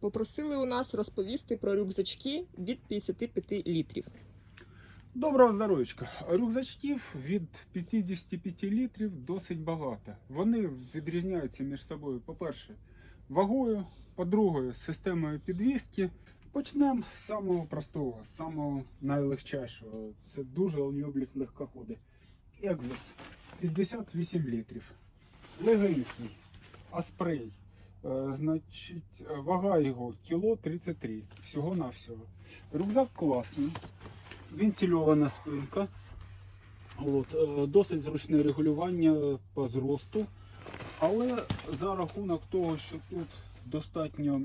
Попросили у нас розповісти про рюкзачки від 55 літрів. Доброго здоров'ячка. Рюкзачків від 55 літрів досить багато. Вони відрізняються між собою, по-перше, вагою, по-друге, системою підвіски. Почнемо з самого простого, з самого найлегчайшого. Це дуже люблять легкоходи. Екзос 58 літрів. Легенький, аспрей. Е, значить, вага його кіло 33. Всього-навсього. Рюкзак класний вентильована спинка. От, е, досить зручне регулювання по зросту. Але за рахунок того, що тут достатньо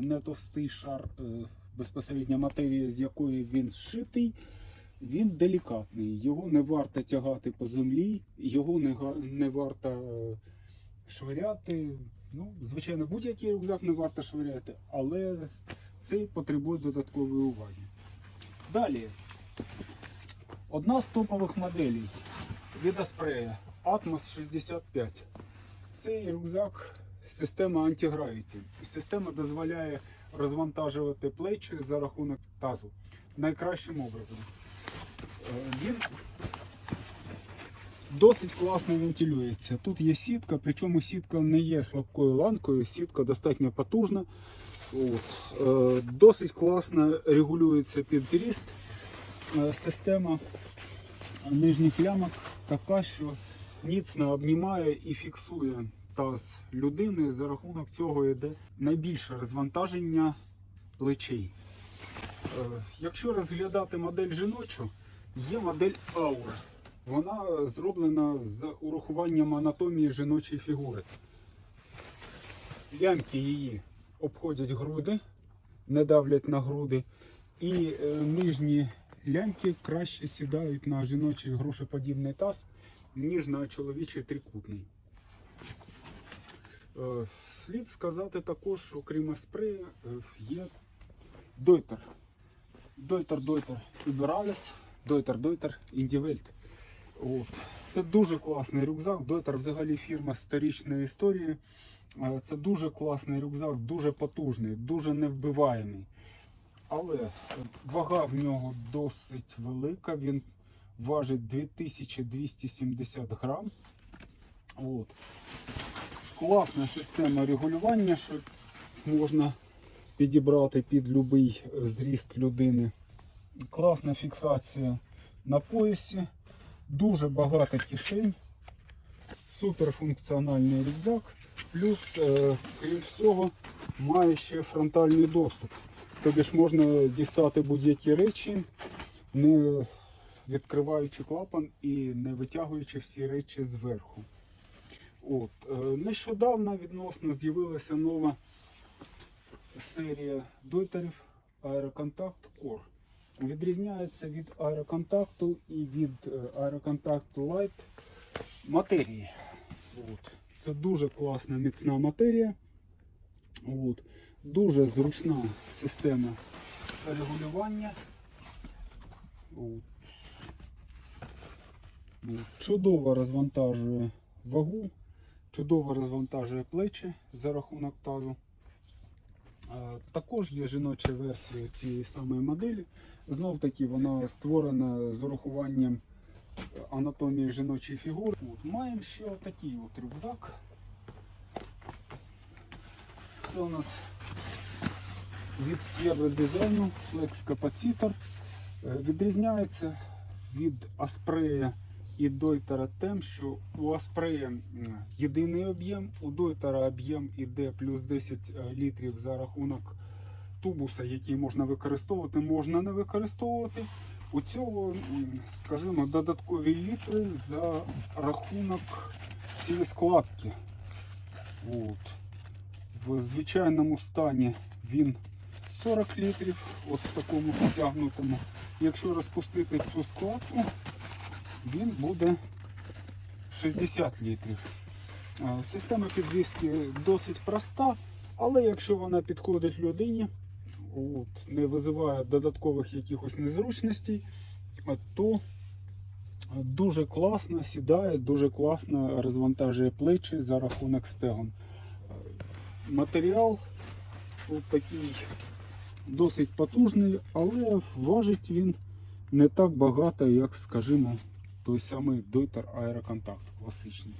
не товстий шар е, безпосередньо матерії, з якої він зшитий, він делікатний. Його не варто тягати по землі, його не, не варто е, швиряти. Ну, звичайно, будь-який рюкзак не варто швиряти, але цей потребує додаткової уваги. Далі, Одна з топових моделей від Atmos 65. Цей рюкзак система антигравіті. Система дозволяє розвантажувати плечі за рахунок тазу найкращим образом. Е, Він досить класно вентилюється. Тут є сітка, причому сітка не є слабкою ланкою, сітка достатньо потужна. От. Е, Досить класно регулюється під зріст. Е, Система нижніх лямок така, що міцно обнімає і фіксує таз людини. За рахунок цього йде найбільше розвантаження плечей. Е, Якщо розглядати модель жіночу, є модель Aura. Вона зроблена з урахуванням анатомії жіночої фігури. Лямки її обходять груди, не давлять на груди. І е, нижні лямки краще сідають на жіночий грушеподібний таз, ніж на чоловічий трикутний. Е, Слід сказати також, окрім Аспрея, е, є Дойтер. Дойтер, ДойтерІбераліс, Дойтер, Дойтер, Індівельт. От. Це дуже класний рюкзак. Дойтер взагалі фірма сторічної історії. Е, Це дуже класний рюкзак, дуже потужний, дуже невбиваємий. Але е, вага в нього досить велика. Він важить 2270 грам. От. Класна система регулювання, що можна підібрати під будь-який зріст людини. Класна фіксація на поясі, дуже багато кишень, суперфункціональний рюкзак. Плюс, е, крім всього, має ще фронтальний доступ. Тобі ж можна дістати будь-які речі, не відкриваючи клапан і не витягуючи всі речі зверху. От. е, Нещодавно відносно з'явилася нова серія дойтерів Aerocontact Core. Відрізняється від аероконтакту і від е, аероконтакту Light матерії. От. Це дуже класна міцна матерія. От. Дуже зручна система регулювання. От. Чудово розвантажує вагу, чудово розвантажує плечі за рахунок тазу. Також є жіноча версія цієї самої моделі. Знов таки вона створена з урахуванням анатомії жіночої фігури. От. Маємо ще отакий от рюкзак. Це у нас від Sierra дизайну Flex Capacitor. Е, Відрізняється від Аспрея і Дойтера тим, що у Аспрея єдиний об'єм, у Дойтера об'єм іде плюс 10 літрів за рахунок тубуса, який можна використовувати, можна не використовувати. У цього, скажімо, додаткові літри за рахунок цієї складки. От. В звичайному стані він 40 літрів, от в такому стягнутому. Якщо розпустити цю складку, він буде 60 літрів. Система підвіски досить проста, але якщо вона підходить людині, от, не визиває додаткових якихось незручностей, то дуже класно сідає, дуже класно розвантажує плечі за рахунок стегон. Матеріал От такий досить потужний, але важить він не так багато, як, скажімо, той самий Deuter Aerocontact класичний.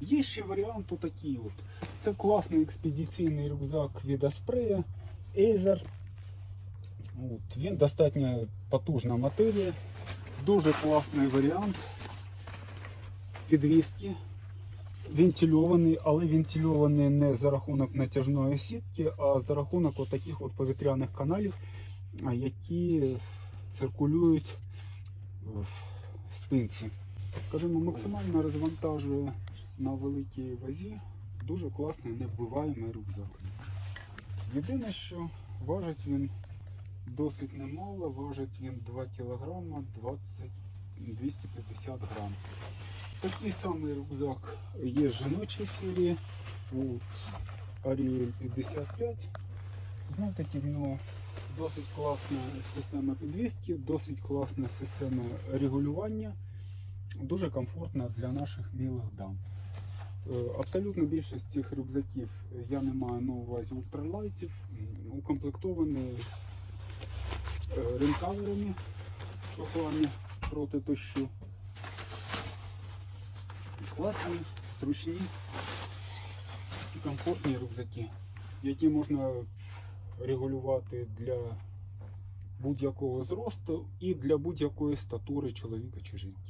Є ще варіант такий от. Це класний експедиційний рюкзак від Asprey, Acer. От. Він достатньо потужна матерія, дуже класний варіант підвіски. Вентильований, але вентильований не за рахунок натяжної сітки, а за рахунок от таких от повітряних каналів, які циркулюють в спинці. Скажімо, максимально розвантажує на великій вазі. Дуже класний невбиваємий рюкзак. Єдине, що важить він досить немало, важить він 2 кг 20, 250 грам. Такий самий рюкзак є з жіночої серії у Ariel 55. Таки в нього досить класна система підвіски, досить класна система регулювання, дуже комфортна для наших мілих дам. Е, Абсолютно більшість цих рюкзаків я не маю на увазі ультралайтів, укомплектовані е, ринкаверами, чохлами проти дощу. Класні, зручні і комфортні рюкзаки, які можна регулювати для будь-якого зросту і для будь-якої статури чоловіка чи жінки.